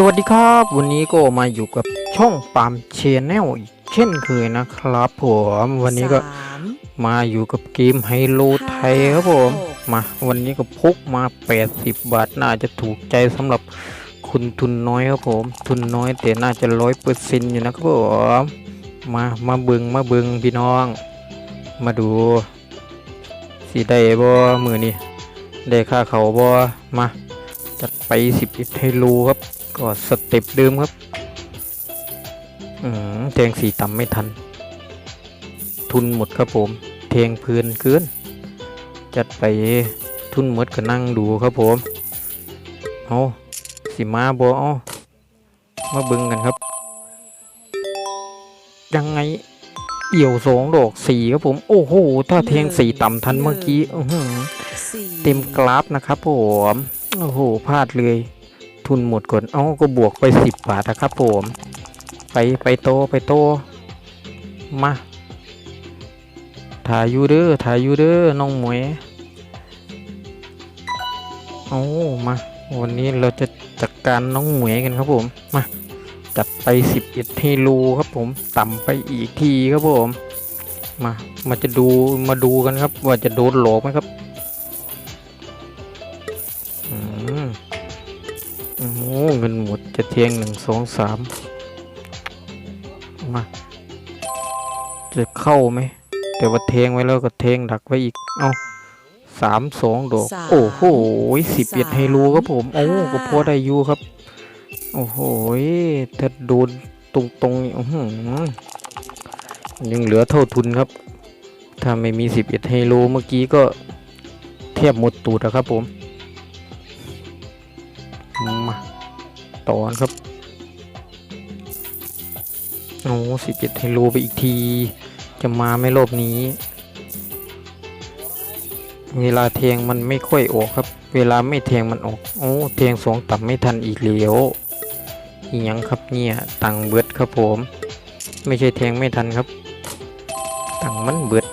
สวัสดีครับ วันนี้ก็มาอยู่กับช่องปาล์มเชนแนลอีกเช่นเคยนะครับผมวันนี้ก็สามมาอยู่กับเกมไฮโลไทยครับผมมาวันนี้ก็พกมา 80 บาทน่าจะถูกใจสำหรับคุณทุนน้อยครับผม ทุนน้อยแต่น่าจะร้อยเปอร์เซ็นต์อยู่นะครับผมมามาเบิงมาเบิงพี่น้อง มาดูสิได้บ่มือนี่ได้ค่าเขาบ่มาจัดไปสิบเอ็ดไฮโลครับ ก็สเต็ปเดิมครับอืมแทงสีต่ำไม่ทัน ทุนหมดครับผม เทงเพลินเกินจัดไปทุนหมดก็นั่งดูครับผมเอาสิมาบอเอามาบึงกันครับ ยังไงเอี่ยวสองดอกสี่ครับผม โอ้โห ถ้าเทงสีต่ำทันเมื่อกี้เต็มกราฟนะครับผม โอ้โหพลาดเลย ทุนหมดก่อน เอ้าก็บวกไปสิบบาทนะครับผม ไปไปโตไปโต มาถ่ายอยูเดอร์ถ่ายอยูเดอร์น้องหมวยเอามา วันนี้เราจะจัดการน้องหมวยกันครับผม มาจัดไปสิบเอ็ดเฮโลครับผม ต่ำไปอีกทีครับผม มา มาจะดูมาดูกันครับ ว่าจะโดนหลอกไหมครับ อ้โหเงินหมดจะเทียงหนึ่งสองสามมาจะเข้าไหมแต่ว่าเทงไว้แล้วก็เทงดักไว้อีก เอาสามสองดอก โอ้โหสิบเอ็ดไฮรูครับผม โอ้ก็พอได้อยู่ครับ โอ้โหถ้าโดนตรงๆนี่อื้อหือยังเหลือเท่าทุนครับ ถ้าไม่มีสิบเอ็ดไฮโลเมื่อกี้ก็เทียบหมดตูดแล้วครับผม มา ต่อนครับโอ้สิบเจ็ดไฮโลไปอีกที จะมาไม่รอบนี้ เวลาเทียงมันไม่ค่อยออกครับ เวลาไม่เทียงมันออก โอ้เทียงสองต่ำไม่ทันอีกเหลียวอียังครับเนี่ยตังเบิดครับผม ไม่ใช่เทียงไม่ทันครับ ตังมันเบิด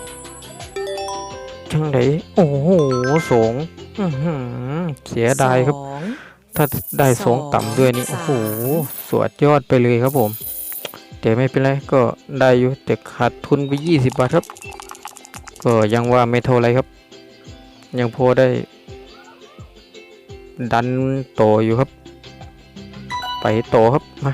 จังไดโอ้โหสองเสียดายครับ ถ้าได้สองสองต่ำด้วยนี่โอ้โหสามสวดยอดไปเลยครับผมแต่ไม่เป็นไรก็ได้อยู่แต่ขาดทุนไปยี่สิบบาทครับ ก็ยังว่าไม่เท่าไรครับ ยังพอได้ ดันต่ออยู่ครับ ไปต่อครับมา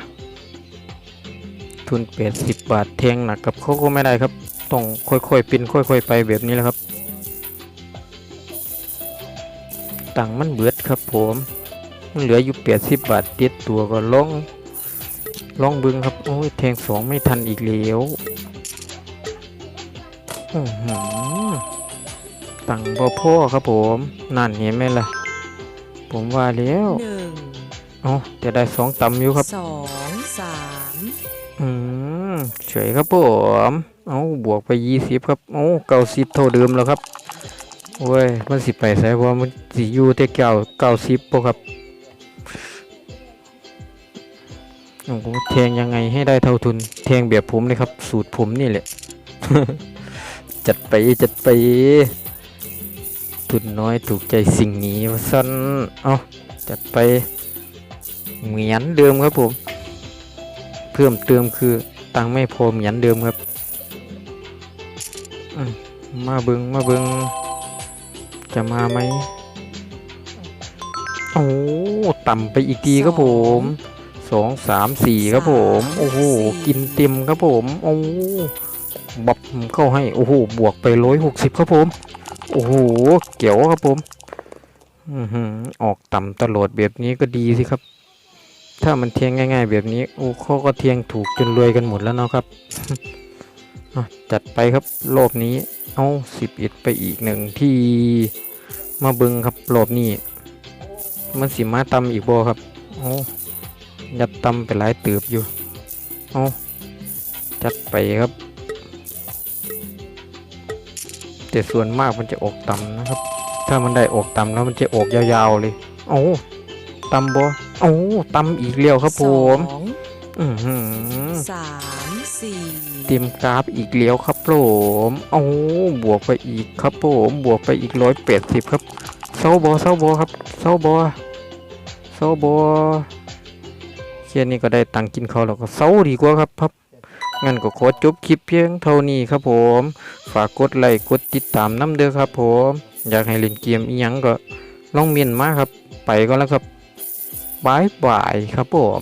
ทุนแปดสิบบาทแทงหนักกับเขาก็ไม่ได้ครับ ต้องค่อยๆปินค่อยๆ ไปแบบนี้แหละครับตังค์มันเบิดครับผมมัน เหลืออยู่แปดสิบบาทเต็ดตัวก็ลองลองเบึงครับ โอ้ยแทงสองไม่ทันอีกแล้วอื้อหือตังค์บ่พ่อครับผม นั่นเห็นไหมล่ะ ผมว่าแล้วหนึ่งเอ๋อจะได้สองต่ำอยู่ครับสองสามอืมเฉยครับผม เอาบวกไปยี่สิบครับ โอ้เก้าสิบเท่าเดิมแล้วครับโอ้ยมันสิไปใส่ว่ามันสิอยู่แต่เก้าเก้าสิบปะครับ โอ้โหแทงยังไงให้ได้เท่าทุน แทงแบบผมเลยครับ สูตรผมนี่แหละ จัดไปจัดไป ทุนน้อยถูกใจสิ่งนี้วะสั้นเอาจัดไป เหมือนเดิมครับผม เพิ่มเติมคือตังไม่พอเหมือนเดิมครับมมาเบิงมาเบิงจะมาไหมโอ้ต่ำไปอีกทีครับผม สองสามสี่ครับผม โอ้โห กินเต็มครับผม โอ้บับเข้าให้ โอ้โห บวกไปร้อยหกสิบครับผม โอ้โห เกี่ยวครับผมอือหือออกต่ำตลอดแบบนี้ก็ดีสิครับ ถ้ามันเทียงง่าย ๆ แบบนี้ โอ้เขาก็เทียงถูกจนรวยกันหมดแล้วเนาะครับอะจัดไปครับรอบนี้ เอาสิบเอ็ดไปอีกหนึ่งที่มาเบิงครับรอบนี้ มันสิมาตำอีกบอครับเอา ยัดตำไปหลายเติบอยู่เอาจัดไปครับ แต่ส่วนมากมันจะออกต่ำนะครับ ถ้ามันได้ออกต่ำแล้วมันจะออกยาวๆเลยโอ้ตำบอโอ้ตำอีกเลี้ยวครับผสอมงอือหือสามสี่เต็มกราฟอีกเลี้ยวครับผมโอ้บวกไปอีกครับผมบวกไปอีกร้อยแปดสิบครับเซาบอเซาบอครับเซาบอเซาบอ ค่นี้ก็ได้ตังค์กินข้าวแล้วก็เศร้าดีกว่าครับพับงั้นก็ขอจบคลิปเพียงเท่านี้ครับผม ฝากกดไลค์กดติดตามน้ำเด้อครับผม อยากให้เล่นเกมอีหยังก็ลองเมียนมาครับ ไปก็แล้วครับบายบายครับผม